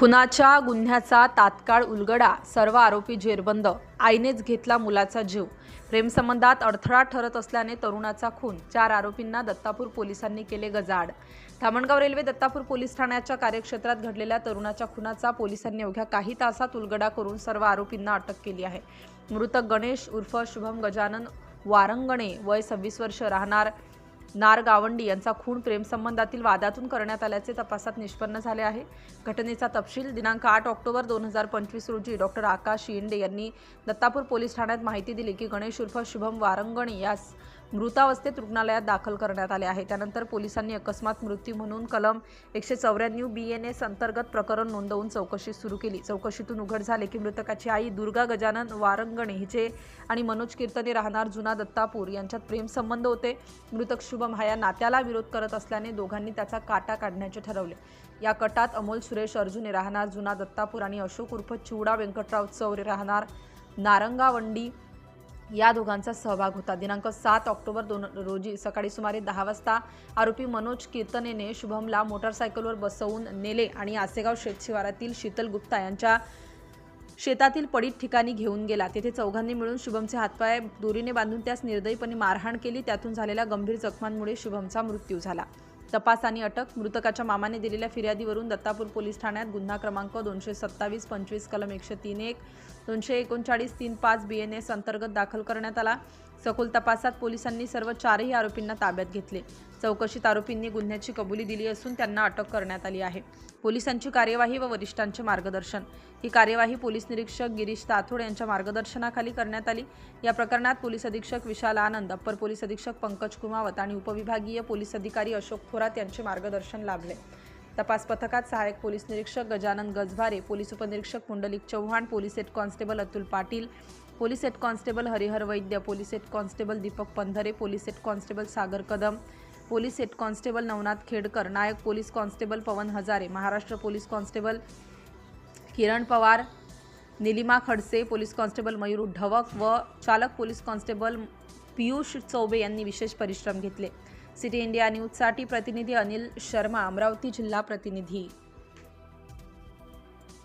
खुनाच्या गुन्ह्याचा तात्काळ उलगडा सर्व आरोपी जेरबंद आईनेच घेतला मुलाचा जीव. प्रेमसंबंधात अडथळा ठरत असल्याने तरुणाचा खून चार आरोपींना दत्तापूर पोलिसांनी केले गजाड धामणगाव रेल्वे दत्तापूर पोलीस ठाण्याच्या कार्यक्षेत्रात घडलेल्या तरुणाच्या खुनाचा पोलिसांनी अवघ्या काही तासात उलगडा करून सर्व आरोपींना अटक केली आहे. मृतक गणेश उर्फ शुभम गजानन वारंगणे वय सव्वीस वर्ष राहणार नार गावंडी यांचा खून प्रेमसंबंधातील वादातून करण्यात आल्याचे तपासात निष्पन्न झाले आहे. घटनेचा तपशील दिनांक आठ ऑक्टोबर दोन हजार पंचवीस रोजी डॉक्टर आकाश येंडे यांनी दत्तापूर पोलीस ठाण्यात माहिती दिली की गणेश उर्फ शुभम वारंगणी यास मृतावस्थेत रुग्णालयात दाखल करण्यात आले आहे. त्यानंतर पोलिसांनी अकस्मात मृत्यू म्हणून कलम एकशे चौऱ्याण्णव बी एन एस अंतर्गत प्रकरण नोंदवून चौकशी सुरू केली. चौकशीतून उघड झाले की मृतकाची आई दुर्गा गजानन वारंगणे हिचे आणि मनोज कीर्तने राहणार जुना दत्तापूर यांच्यात प्रेमसंबंध होते. मृतक शुभम हा या नात्याला विरोध करत असल्याने दोघांनी त्याचा काटा काढण्याचे ठरवले. या कटात अमोल सुरेश अर्जुने राहणार जुना दत्तापूर आणि अशोक उर्फ चिवडा व्यंकटराव चौरे राहणार नारंगावंडी या दोघांचा सहभाग होता. दिनांक सात ऑक्टोबर दोन रोजी सकाळी सुमारे दहा वाजता आरोपी मनोज कीर्तनेने शुभमला मोटारसायकलवर बसवून नेले आणि आसेगाव शेत शिवारातील शीतल गुप्ता यांच्या शेतातील पडीत ठिकाणी घेऊन गेला. तेथे चौघांनी मिळून शुभमचे हातपाय दोरीने बांधून त्यास निर्दयीपणे मारहाण केली. त्यातून झालेल्या गंभीर जखमांमुळे शुभमचा मृत्यू झाला. तपास आणि अटक. मृतकाच्या मामाने दिलेल्या फिर्यादीवरून दत्तापूर पोलीस ठाण्यात गुन्हा क्रमांक दोनशे सत्तावीस पंचवीस कलम एकशे तीन एक दोनशे एकोणचाळीस तीन पाच बी एन एस अंतर्गत दाखल करण्यात आला. सखोल तपासात पोलिसांनी सर्व चारही आरोपींना ताब्यात घेतले. चौकशीत आरोपींनी गुन्ह्याची कबुली दिली असून त्यांना अटक करण्यात आली आहे. पोलिसांची कार्यवाही व वरिष्ठांचे मार्गदर्शन. ही कार्यवाही पोलीस निरीक्षक गिरीश ताथोड यांच्या मार्गदर्शनाखाली करण्यात आली. या प्रकरणात पोलीस अधीक्षक विशाल आनंद अप्पर पोलीस अधीक्षक पंकज कुमावत आणि उपविभागीय पोलीस अधिकारी अशोक थोरात यांचे मार्गदर्शन लाभले. तपास पथकात सहायक पोलीस निरीक्षक गजानन गजभारे पोलीस उपनिरीक्षक Pundlik Chavan police head constable Atul Patil police head constable Harihar Vaidya police head constable Deepak Pandhare police head constable Sagar Kadam police head constable Navnath Khedkar नायक police constable Pawan Hazare Maharashtra police constable Kiran Pawar Nilima Khadse police constable Mayur Dhavak व चालक police constable Piyush Choubey यांनी विशेष परिश्रम घेतले. City India न्यूजसाठी प्रतिनिधी अनिल शर्मा अमरावती जिल्हा प्रतिनिधी.